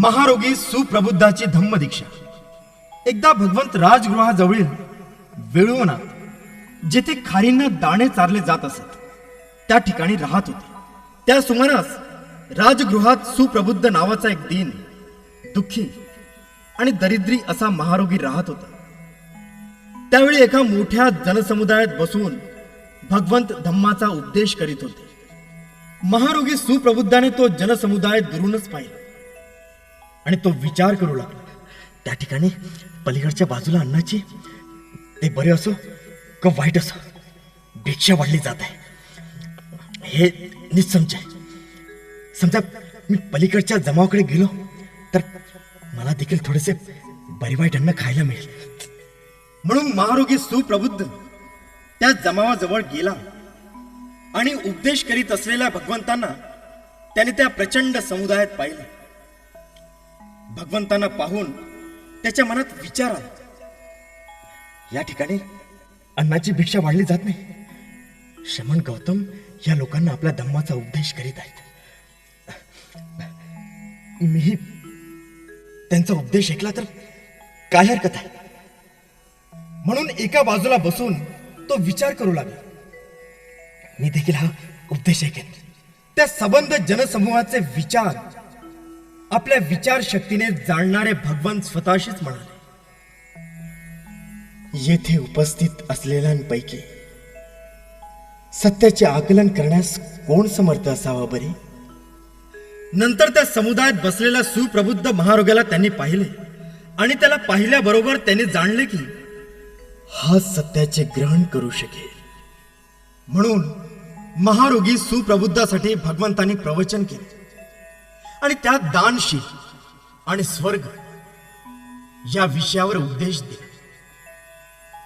महारोगी सुप्रबुद्धाची धम्मदीक्षा. एकदा भगवंत राजगृहाजवळील वेळुवनात जेथे खारींना दाणे चारले जात असत त्या ठिकाणी राहत होते. त्या सुमारास राजगृहात सुप्रबुद्ध नावाचा एक दिन दुःखी आणि दरिद्री असा महारोगी राहत होता. त्यावेळी एका मोठ्या जनसमुदायात बसून भगवंत धम्माचा उपदेश करीत होते. महारोगी सुप्रबुद्धाने तो जनसमुदाय दुरूनच पाहिला. आणि तो विचार करू लागला. त्या ठिकाणी पलीकडच्या बाजूला अन्नाची ते बरे असो का वाईट असो भिक्षा वाढली जात आहे. हे निसंशय. समजा मी पलीकडच्या जमावाकडे गेलो तर मला देखील थोडेसे बरे वाईट अन्न खायला मिळेल. म्हणून महारोगी सुप्रबुद्ध त्या जमावाजवळ गेला आणि उपदेश करीत असलेल्या भगवंतांना त्याने त्या प्रचंड समुदायात पाहिले. भगवंतांना पाहून त्याच्या मनात विचार आला. या ठिकाणी अन्नाची भिक्षा वाढली जात नाही. शमन गौतम या लोकांना आपल्या धम्माचा उपदेश करीत आहेत. मीही त्यांचा उपदेश ऐकला तर काय हरकत आहे? म्हणून एका बाजूला बसून तो विचार करू लागला. मी देखील हा उपदेश ऐकेन. त्या सबंध जनसमूहाचे विचार आपल्या विचारशक्तीने जाणणारे भगवान स्वतःशीच म्हणाले येथे उपस्थित असलेल्यांपैकी सत्याचे आकलन करण्यास कोण समर्थ असावा बरे? नंतर त्या समुदायात बसलेल्या सुप्रबुद्ध महारोग्याला त्यांनी पाहिले आणि त्याला पाहिल्याबरोबर त्यांनी जाणले की हा सत्याचे ग्रहण करू शकेल. म्हणून महारोगी सुप्रबुद्धासाठी भगवंतांनी प्रवचन केले. आणि त्यात दानशील आणि स्वर्ग या विषयावर उपदेश दिला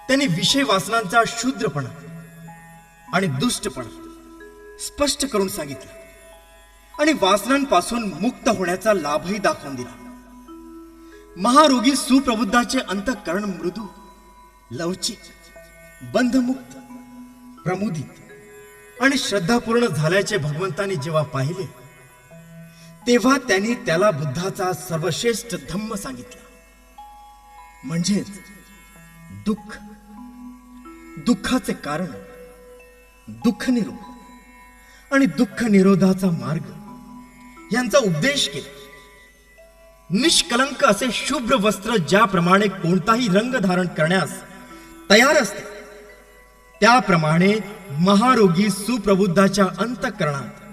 त्यांनी विषय वासनांचा शूद्रपणा आणि दुष्टपणा स्पष्ट करून सांगितला आणि वासनांपासून मुक्त होण्याचा लाभही दाखवून दिला. महारोगी सुप्रबुद्धाचे अंतःकरण मृदू लवचिक बंधमुक्त प्रमुदित आणि श्रद्धापूर्ण झाल्याचे भगवंतांनी जेव्हा पाहिले तेव्हा त्यांनी त्याला बुद्धाचा सर्वश्रेष्ठ धम्म सांगितला. म्हणजेच दुःख. दुःखाचे कारण दुःख निरोध आणि दुःख निरोधाचा मार्ग यांचा उपदेश केला. निष्कलंक असे शुभ्र वस्त्र ज्याप्रमाणे कोणताही रंग धारण करण्यास तयार असते त्याप्रमाणे महारोगी सुप्रबुद्धाच्या अंतकरणात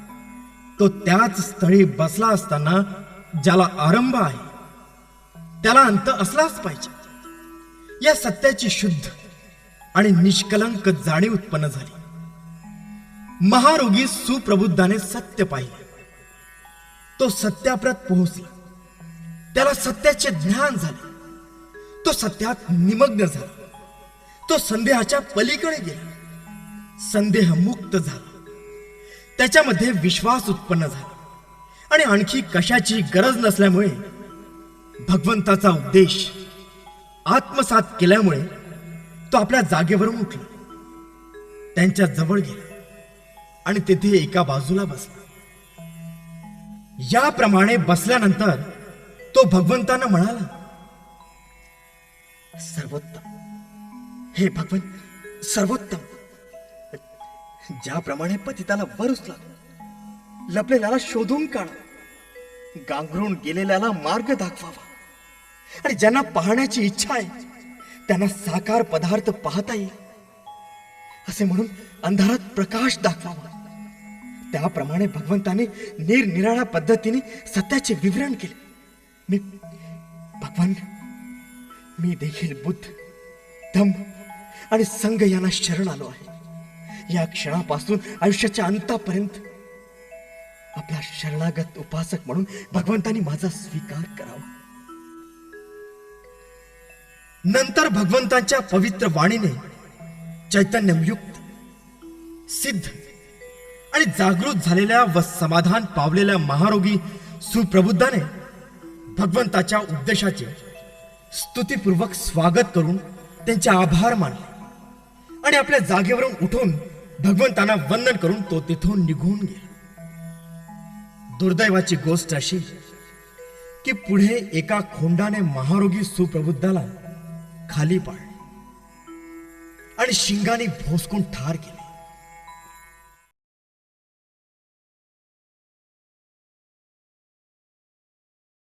तो त्याच स्थळी बसला असताना ज्याला आरंभ आहे त्याला अंत असलाच पाहिजे. या सत्याची शुद्ध आणि निष्कलंक जाणीव उत्पन्न झाली. महारोगी सुप्रबुद्धाने सत्य पाहिले. तो सत्याप्रत पोहोचला. त्याला सत्याचे ज्ञान झाले. तो सत्यात निमग्न झाला. तो संदेहाच्या पलीकडे गेला. संदेह मुक्त झाला. त्याच्यामध्ये विश्वास उत्पन्न झाला. आणि आणखी कशाची गरज नसल्यामुळे भगवंताचा उपदेश आत्मसात केल्यामुळे तो आपल्या जागेवरून उठला. त्यांच्या जवळ गेला आणि तेथे एका बाजूला बसला. याप्रमाणे बसल्यानंतर तो भगवंतांना म्हणाला सर्वोत्तम. हे भगवंत सर्वोत्तम. ज्याप्रमाणे पतिताला वर उचला लपलेल्याला शोधून काढा गांघरून गेलेल्याला मार्ग दाखवावा. आणि ज्यांना पाहण्याची इच्छा आहे त्यांना साकार पदार्थ पाहता येईल. असे म्हणून अंधारात प्रकाश दाखवावा. त्याप्रमाणे भगवंताने निरनिराळ्या पद्धतीने सत्याचे विवरण केले. मी भगवान मी देखील बुद्ध धम्म आणि संघ यांना शरण आलो आहे. या क्षणापासून आयुष्याच्या अंतापर्यंत. आपला शरणागत उपासक म्हणून भगवंतानी माझा स्वीकार करावा. नंतर भगवंतांच्या पवित्र वाणीने चैतन्ययुक्त सिद्ध आणि जागृत झालेल्या व समाधान पावलेल्या महारोगी सुप्रबुद्धाने भगवंताच्या उद्देशाचे स्तुतीपूर्वक स्वागत करून त्यांचे आभार मानले आणि आपल्या जागेवरून उठून भगवंतांना वंदन करून तो तिथून निघून गेला. दुर्दैवाची गोष्ट अशी की पुढे एका खोंडाने महारोगी सुप्रबुद्धाला खाली पाळले आणि शिंगाने भोसकून ठार केले.